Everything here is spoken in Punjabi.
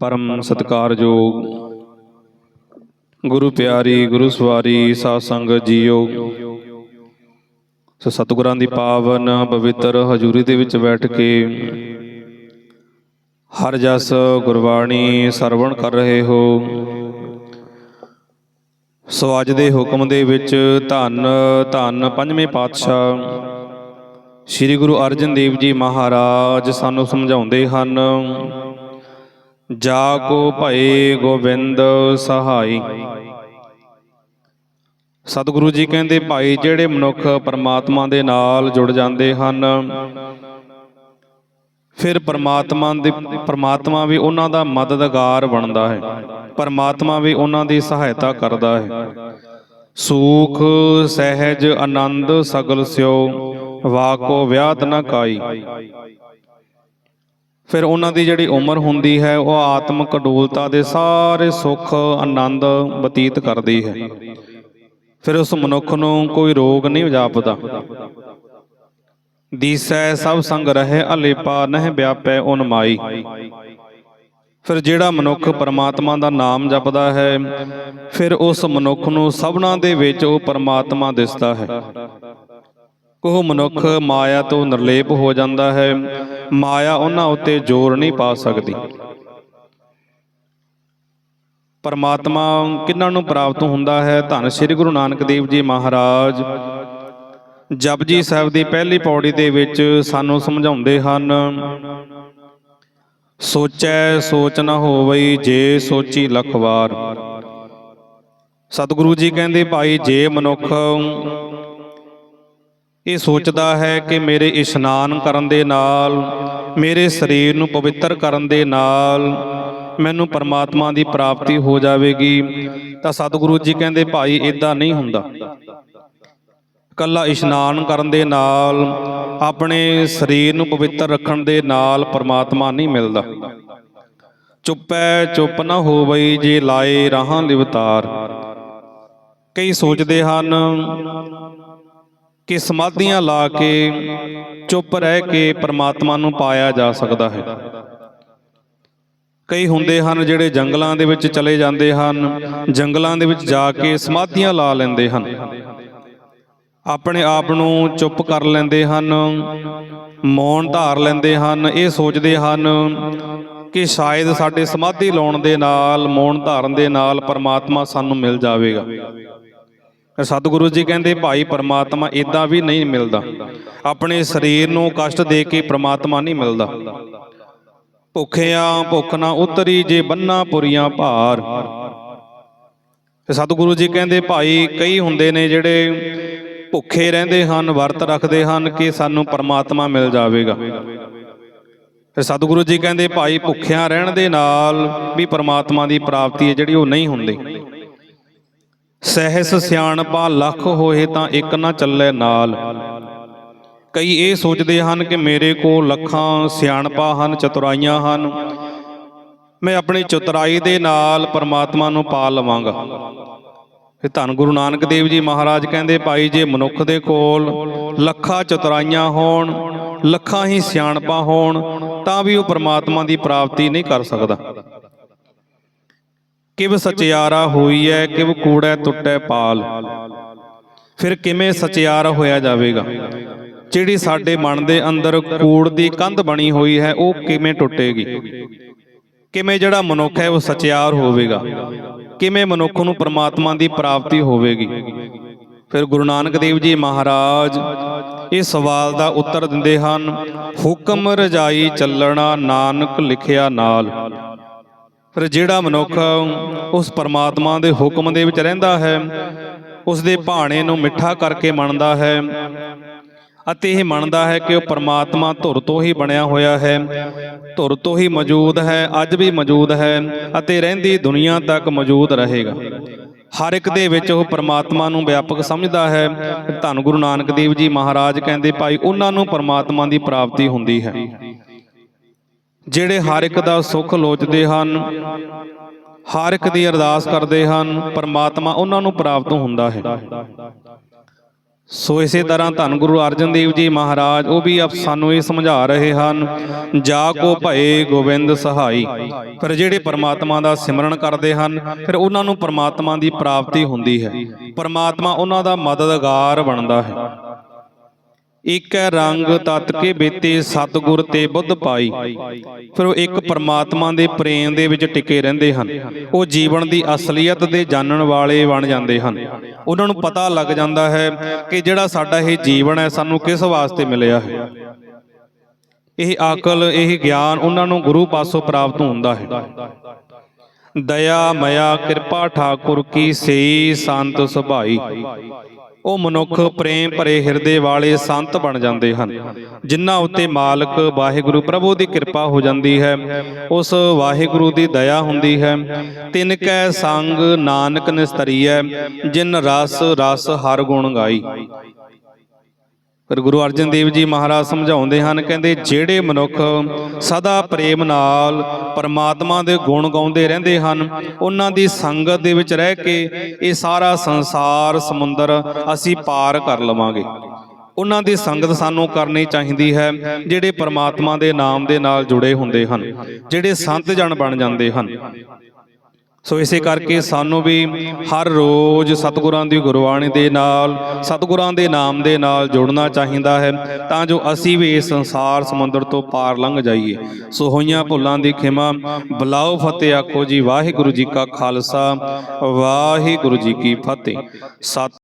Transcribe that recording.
ਪਰਮ ਸਤਿਕਾਰਯੋਗ। ਗੁਰੂ ਪਿਆਰੀ ਗੁਰੂ ਸਵਾਰੀ ਸਾਧ ਸੰਗਤ ਜੀਓ। ਸੋ ਸਤਿਗੁਰਾਂ ਦੀ ਪਾਵਨ ਪਵਿੱਤਰ ਹਜ਼ੂਰੀ ਦੇ ਵਿੱਚ ਬੈਠ ਕੇ ਹਰ ਜਸ ਗੁਰਬਾਣੀ ਸਰਵਣ ਕਰ ਰਹੇ ਹੋ। ਸੋ ਅੱਜ ਦੇ ਹੁਕਮ ਦੇ ਵਿੱਚ ਧੰਨ ਧੰਨ ਪੰਜਵੇਂ ਪਾਤਸ਼ਾਹ ਸ੍ਰੀ ਗੁਰੂ ਅਰਜਨ ਦੇਵ ਜੀ ਮਹਾਰਾਜ ਸਾਨੂੰ ਸਮਝਾਉਂਦੇ ਹਨ ਜਾ ਕੋ ਭਏ ਗੋਬਿੰਦ ਸਹਾਈ। ਸਤਿਗੁਰੂ ਜੀ ਕਹਿੰਦੇ, ਭਾਈ, ਜਿਹੜੇ ਮਨੁੱਖ ਪਰਮਾਤਮਾ ਦੇ ਨਾਲ ਜੁੜ ਜਾਂਦੇ ਹਨ, ਫਿਰ ਪਰਮਾਤਮਾ ਦੇ, ਪਰਮਾਤਮਾ ਵੀ ਉਹਨਾਂ ਦਾ ਮਦਦਗਾਰ ਬਣਦਾ ਹੈ। ਪਰਮਾਤਮਾ ਵੀ ਉਹਨਾਂ ਦੀ ਸਹਾਇਤਾ ਕਰਦਾ ਹੈ। ਸੂਖ, ਸਹਿਜ, ਆਨੰਦ ਸਗਲ ਸਿਓ ਵਾਕੋ ਵਿਆਤ ਨਾ ਕਾਈ। ਫਿਰ ਉਹਨਾਂ ਦੀ ਜਿਹੜੀ ਉਮਰ ਹੁੰਦੀ ਹੈ, ਉਹ ਆਤਮਿਕ ਡੋਲਤਾ ਦੇ ਸਾਰੇ ਸੁੱਖ, ਆਨੰਦ ਬਤੀਤ ਕਰਦੀ ਹੈ। ਫਿਰ ਉਸ ਮਨੁੱਖ ਨੂੰ ਕੋਈ ਰੋਗ ਨਹੀਂ ਜਾਪਦਾ ਦੀਸੈ ਸਭ ਸੰਗ ਰਹੇ, ਅਲੇਪਾ ਨਹਿ ਵਿਆਪੈ ਉਨ ਮਾਈ। ਫਿਰ ਜਿਹੜਾ ਮਨੁੱਖ ਪਰਮਾਤਮਾ ਦਾ ਨਾਮ ਜਪਦਾ ਹੈ, ਫਿਰ ਉਸ ਮਨੁੱਖ ਨੂੰ ਸਭਨਾ ਦੇ ਵਿੱਚ ਉਹ ਪਰਮਾਤਮਾ ਦਿਸਦਾ ਹੈ। ਉਹ ਮਨੁੱਖ ਮਾਇਆ ਤੋਂ ਨਿਰਲੇਪ ਹੋ ਜਾਂਦਾ ਹੈ। ਮਾਇਆ ਉਹਨਾਂ ਉੱਤੇ ਜ਼ੋਰ ਨਹੀਂ ਪਾ ਸਕਦੀ। ਪਰਮਾਤਮਾ ਕਿਹਨਾਂ ਨੂੰ ਪ੍ਰਾਪਤ ਹੁੰਦਾ ਹੈ? ਧੰਨ ਸ੍ਰੀ ਗੁਰੂ ਨਾਨਕ ਦੇਵ ਜੀ ਮਹਾਰਾਜ। ਜਪਜੀ ਸਾਹਿਬ ਦੀ ਪਹਿਲੀ ਪੌੜੀ ਦੇ ਵਿੱਚ ਸਾਨੂੰ ਸਮਝਾਉਂਦੇ ਹਨ, ਸੋਚੈ ਸੋਚ ਨਾ ਹੋਵਈ ਜੇ ਸੋਚੀ ਲੱਖ ਵਾਰ ਸਤਿਗੁਰੂ ਜੀ ਕਹਿੰਦੇ, ਭਾਈ ਜੇ ਮਨੁੱਖ ਇਹ ਸੋਚਦਾ ਹੈ ਕਿ ਮੇਰੇ ਇਸ਼ਨਾਨ ਕਰਨ ਦੇ ਨਾਲ, ਮੇਰੇ ਸਰੀਰ ਨੂੰ ਪਵਿੱਤਰ ਕਰਨ ਦੇ ਨਾਲ ਮੈਨੂੰ ਪਰਮਾਤਮਾ ਦੀ ਪ੍ਰਾਪਤੀ ਹੋ ਜਾਵੇਗੀ, ਤਾਂ ਸਤਿਗੁਰੂ ਜੀ ਕਹਿੰਦੇ, ਭਾਈ ਇਦਾਂ ਨਹੀਂ ਹੁੰਦਾ। ਕੱਲਾ ਇਸ਼ਨਾਨ ਕਰਨ ਦੇ ਨਾਲ, ਆਪਣੇ ਸਰੀਰ ਨੂੰ ਪਵਿੱਤਰ ਰੱਖਣ ਦੇ ਨਾਲ ਪਰਮਾਤਮਾ ਨਹੀਂ ਮਿਲਦਾ। ਚੁੱਪੈ ਚੁੱਪ ਨਾ ਹੋਵਈ ਜੇ ਲਾਏ ਰਾਹਾਂ ਲਿਵਤਾਰ। ਕਈ ਸੋਚਦੇ ਹਨ ਕਿ ਸਮਾਧੀਆਂ ਲਾ ਕੇ ਚੁੱਪ ਰਹਿ ਕੇ ਪਰਮਾਤਮਾ ਨੂੰ ਪਾਇਆ ਜਾ ਸਕਦਾ ਹੈ। ਕਈ ਹੁੰਦੇ ਹਨ ਜਿਹੜੇ ਜੰਗਲਾਂ ਦੇ ਵਿੱਚ ਚਲੇ ਜਾਂਦੇ ਹਨ, ਜੰਗਲਾਂ ਦੇ ਵਿੱਚ ਜਾ ਕੇ ਸਮਾਧੀਆਂ ਲਾ ਲੈਂਦੇ ਹਨ। ਆਪਣੇ ਆਪ ਨੂੰ ਚੁੱਪ ਕਰ ਲੈਂਦੇ ਹਨ, ਮੌਨ ਧਾਰ ਲੈਂਦੇ ਹਨ, ਇਹ ਸੋਚਦੇ ਹਨ ਕਿ ਸ਼ਾਇਦ ਸਾਡੇ ਸਮਾਧੀ ਲਾਉਣ ਦੇ ਨਾਲ, ਮੌਨ ਧਾਰਨ ਦੇ ਨਾਲ ਪਰਮਾਤਮਾ ਸਾਨੂੰ ਮਿਲ ਜਾਵੇਗਾ। ਸਤਿਗੁਰੂ ਜੀ ਕਹਿੰਦੇ, ਭਾਈ ਪਰਮਾਤਮਾ ਇਦਾਂ ਵੀ ਨਹੀਂ ਮਿਲਦਾ। ਆਪਣੇ ਸਰੀਰ ਨੂੰ ਕਸ਼ਟ ਦੇ ਕੇ ਪਰਮਾਤਮਾ ਨਹੀਂ ਮਿਲਦਾ। ਭੁੱਖਿਆਂ ਭੁੱਖ ਨਾ ਉਤਰੀ ਜੇ ਬੰਨਾ ਪੁਰੀਆਂ ਭਾਰ। ਸਤਿਗੁਰੂ ਜੀ ਕਹਿੰਦੇ, ਭਾਈ, ਕਈ ਹੁੰਦੇ ਨੇ ਜਿਹੜੇ ਭੁੱਖੇ ਰਹਿੰਦੇ ਹਨ, ਵਰਤ ਰੱਖਦੇ ਹਨ ਕਿ ਸਾਨੂੰ ਪਰਮਾਤਮਾ ਮਿਲ ਜਾਵੇਗਾ। ਤੇ ਸਤਿਗੁਰੂ ਜੀ ਕਹਿੰਦੇ, ਭਾਈ, ਭੁੱਖਿਆਂ ਰਹਿਣ ਦੇ ਨਾਲ ਵੀ ਪਰਮਾਤਮਾ ਦੀ ਪ੍ਰਾਪਤੀ ਹੈ ਜਿਹੜੀ ਉਹ ਨਹੀਂ ਹੁੰਦੀ। ਸਹਿਸ ਸਿਆਣਪਾ ਲੱਖ ਹੋਏ ਤਾਂ ਇੱਕ ਨਾ ਚੱਲੇ ਨਾਲ। ਕਈ ਇਹ ਸੋਚਦੇ ਹਨ ਕਿ ਮੇਰੇ ਕੋਲ ਲੱਖਾਂ ਸਿਆਣਪਾ ਹਨ, ਚਤੁਰਾਈਆਂ ਹਨ। ਮੈਂ ਆਪਣੀ ਚਤੁਰਾਈ ਦੇ ਨਾਲ ਪਰਮਾਤਮਾ ਨੂੰ ਪਾ ਲਵਾਂਗਾ। ਇਹ ਧੰਨ ਗੁਰੂ ਨਾਨਕ ਦੇਵ ਜੀ ਮਹਾਰਾਜ ਕਹਿੰਦੇ, ਭਾਈ, ਜੇ ਮਨੁੱਖ ਦੇ ਕੋਲ ਲੱਖਾਂ ਚਤੁਰਾਈਆਂ ਹੋਣ, ਲੱਖਾਂ ਹੀ ਸਿਆਣਪਾ ਹੋਣ, ਤਾਂ ਵੀ ਉਹ ਪਰਮਾਤਮਾ ਦੀ ਪ੍ਰਾਪਤੀ ਨਹੀਂ ਕਰ ਸਕਦਾ। ਕਿਵ ਸਚਿਆਰਾ ਹੋਈ ਹੈ ਕਿਵ ਕੂੜੈ ਟੁੱਟੈ ਪਾਲ। ਫਿਰ ਕਿਵੇਂ ਸਚਿਆਰਾ ਹੋਇਆ ਜਾਵੇਗਾ? ਜਿਹੜੀ ਸਾਡੇ ਮਨ ਦੇ ਅੰਦਰ ਕੂੜ ਦੀ ਕੰਧ ਬਣੀ ਹੋਈ ਹੈ, ਉਹ ਕਿਵੇਂ ਟੁੱਟੇਗੀ? ਕਿਵੇਂ ਜਿਹੜਾ ਮਨੁੱਖ ਹੈ, ਉਹ ਸਚਿਆਰ ਹੋਵੇਗਾ? ਕਿਵੇਂ ਮਨੁੱਖ ਨੂੰ ਪਰਮਾਤਮਾ ਦੀ ਪ੍ਰਾਪਤੀ ਹੋਵੇਗੀ? ਫਿਰ ਗੁਰੂ ਨਾਨਕ ਦੇਵ ਜੀ ਮਹਾਰਾਜ ਇਸ ਸਵਾਲ ਦਾ ਉੱਤਰ ਦਿੰਦੇ ਹਨ, ਹੁਕਮ ਰਜਾਈ ਚੱਲਣਾ ਨਾਨਕ ਲਿਖਿਆ ਨਾਲ। ਪਰ ਜਿਹੜਾ ਮਨੁੱਖ ਉਸ ਪਰਮਾਤਮਾ ਦੇ ਹੁਕਮ ਦੇ ਵਿੱਚ ਰਹਿੰਦਾ ਹੈ ਉਸ ਦੇ ਭਾਣੇ ਨੂੰ ਮਿੱਠਾ ਕਰਕੇ ਮੰਨਦਾ ਹੈ ਅਤੇ ਇਹ ਮੰਨਦਾ ਹੈ ਕਿ ਉਹ ਪਰਮਾਤਮਾ ਧੁਰ ਤੋਂ ਹੀ ਬਣਿਆ ਹੋਇਆ ਹੈ, ਧੁਰ ਤੋਂ ਹੀ ਮੌਜੂਦ ਹੈ, ਅੱਜ ਵੀ ਮੌਜੂਦ ਹੈ ਅਤੇ ਰਹਿੰਦੀ ਦੁਨੀਆ ਤੱਕ ਮੌਜੂਦ ਰਹੇਗਾ। ਹਰ ਇੱਕ ਦੇ ਵਿੱਚ ਉਹ ਪਰਮਾਤਮਾ ਨੂੰ ਵਿਆਪਕ ਸਮਝਦਾ ਹੈ। ਧੰਨ ਗੁਰੂ ਨਾਨਕ ਦੇਵ ਜੀ ਮਹਾਰਾਜ ਕਹਿੰਦੇ, ਭਾਈ, ਉਹਨਾਂ ਨੂੰ ਪਰਮਾਤਮਾ ਦੀ ਪ੍ਰਾਪਤੀ ਹੁੰਦੀ ਹੈ। ਜਿਹੜੇ ਹਰ ਇੱਕ ਦਾ ਸੁੱਖ ਲੋਚਦੇ ਹਨ, ਹਰ ਇੱਕ ਦੀ ਅਰਦਾਸ ਕਰਦੇ ਹਨ, ਪਰਮਾਤਮਾ ਉਹਨਾਂ ਨੂੰ ਪ੍ਰਾਪਤ ਹੁੰਦਾ ਹੈ। ਸੋ ਇਸੇ ਤਰ੍ਹਾਂ ਧੰਨ ਗੁਰੂ ਅਰਜਨ ਦੇਵ ਜੀ ਮਹਾਰਾਜ, ਉਹ ਵੀ ਆਪ ਸਾਨੂੰ ਇਹ ਸਮਝਾ ਰਹੇ ਹਨ, ਜਾ ਕੋ ਭਏ ਗੋਬਿੰਦ ਸਹਾਈ। ਫਿਰ ਜਿਹੜੇ ਪਰਮਾਤਮਾ ਦਾ ਸਿਮਰਨ ਕਰਦੇ ਹਨ, ਫਿਰ ਉਹਨਾਂ ਨੂੰ ਪਰਮਾਤਮਾ ਦੀ ਪ੍ਰਾਪਤੀ ਹੁੰਦੀ ਹੈ। ਪਰਮਾਤਮਾ ਉਹਨਾਂ ਦਾ ਮਦਦਗਾਰ ਬਣਦਾ ਹੈ। ਇਕੈ ਰੰਗ ਤਤ ਕੇ ਬੇਤੇ ਸਤਗੁਰ ਤੇ ਬੁੱਧ ਪਾਈ। ਫਿਰ ਉਹ ਇੱਕ ਪਰਮਾਤਮਾ ਦੇ ਪ੍ਰੇਮ ਦੇ ਵਿੱਚ ਟਿਕੇ ਰਹਿੰਦੇ ਹਨ। ਉਹ ਜੀਵਨ ਦੀ ਅਸਲੀਅਤ ਦੇ ਜਾਣਨ ਵਾਲੇ ਬਣ ਜਾਂਦੇ ਹਨ। ਉਹਨਾਂ ਨੂੰ ਪਤਾ ਲੱਗ ਜਾਂਦਾ ਹੈ ਕਿ ਜਿਹੜਾ ਸਾਡਾ ਇਹ ਜੀਵਨ ਹੈ, ਸਾਨੂੰ ਕਿਸ ਵਾਸਤੇ ਮਿਲਿਆ ਹੈ। ਇਹ ਅਕਲ, ਇਹ ਗਿਆਨ ਉਹਨਾਂ ਨੂੰ ਗੁਰੂ ਪਾਸੋਂ ਪ੍ਰਾਪਤ ਹੁੰਦਾ ਹੈ। ਦਇਆ, ਮਇਆ, ਕਿਰਪਾ, ਠਾਕੁਰ ਕੀ ਸਈ ਸੰਤ ਸੁਭਾਈ। ਉਹ ਮਨੁੱਖ ਪ੍ਰੇਮ ਭਰੇ ਹਿਰਦੇ ਵਾਲੇ ਸੰਤ ਬਣ ਜਾਂਦੇ ਹਨ, ਜਿਨ੍ਹਾਂ ਉੱਤੇ ਮਾਲਕ ਵਾਹਿਗੁਰੂ ਪ੍ਰਭੂ ਦੀ ਕਿਰਪਾ ਹੋ ਜਾਂਦੀ ਹੈ, ਉਸ ਵਾਹਿਗੁਰੂ ਦੀ ਦਇਆ ਹੁੰਦੀ ਹੈ। ਤਿਨ ਕੈ ਸੰਗ ਨਾਨਕ ਨਿਸਤਰੀਐ, ਜਿਨ ਰਸ ਰਸ ਹਰ ਗੁਣ ਗਾਈ। ਪਰ ਗੁਰੂ ਅਰਜਨ ਦੇਵ ਜੀ ਮਹਾਰਾਜ ਸਮਝਾਉਂਦੇ ਹਨ, ਕਹਿੰਦੇ ਜਿਹੜੇ ਮਨੁੱਖ ਸਦਾ ਪ੍ਰੇਮ ਨਾਲ ਪਰਮਾਤਮਾ ਦੇ ਗੁਣ ਗਾਉਂਦੇ ਰਹਿੰਦੇ ਹਨ, ਉਹਨਾਂ ਦੀ ਸੰਗਤ ਦੇ ਵਿੱਚ ਰਹਿ ਕੇ ਇਹ ਸਾਰਾ ਸੰਸਾਰ, ਸਮੁੰਦਰ ਅਸੀਂ ਪਾਰ ਕਰ ਲਵਾਂਗੇ। ਉਹਨਾਂ ਦੀ ਸੰਗਤ ਸਾਨੂੰ ਕਰਨੀ ਚਾਹੀਦੀ ਹੈ, ਜਿਹੜੇ ਪਰਮਾਤਮਾ ਦੇ ਨਾਮ ਦੇ ਨਾਲ ਜੁੜੇ ਹੁੰਦੇ ਹਨ, ਜਿਹੜੇ ਸੰਤ ਜਨ ਬਣ ਜਾਂਦੇ ਹਨ। ਸੋ ਇਸੇ ਕਰਕੇ ਸਾਨੂੰ ਵੀ ਹਰ ਰੋਜ਼ ਸਤਿਗੁਰਾਂ ਦੀ ਗੁਰਬਾਣੀ ਦੇ ਨਾਲ ਸਤਿਗੁਰਾਂ ਦੇ ਨਾਮ ਦੇ ਨਾਲ ਜੁੜਨਾ ਚਾਹੀਦਾ ਹੈ ਤਾਂ ਜੋ ਅਸੀਂ ਵੀ ਇਸ ਸੰਸਾਰ ਸਮੁੰਦਰ ਤੋਂ ਪਾਰ ਲੰਘ ਜਾਈਏ। ਸੋ ਹੋਈਆਂ ਭੁੱਲਾਂ ਦੀ ਖਿਮਾ ਬਲਾਓ ਫਤਿਹ ਆਖੋ ਜੀ ਵਾਹਿਗੁਰੂ ਜੀ ਕਾ ਖਾਲਸਾ ਵਾਹਿਗੁਰੂ ਜੀ ਕੀ ਫਤਿਹ। ਸਤਿ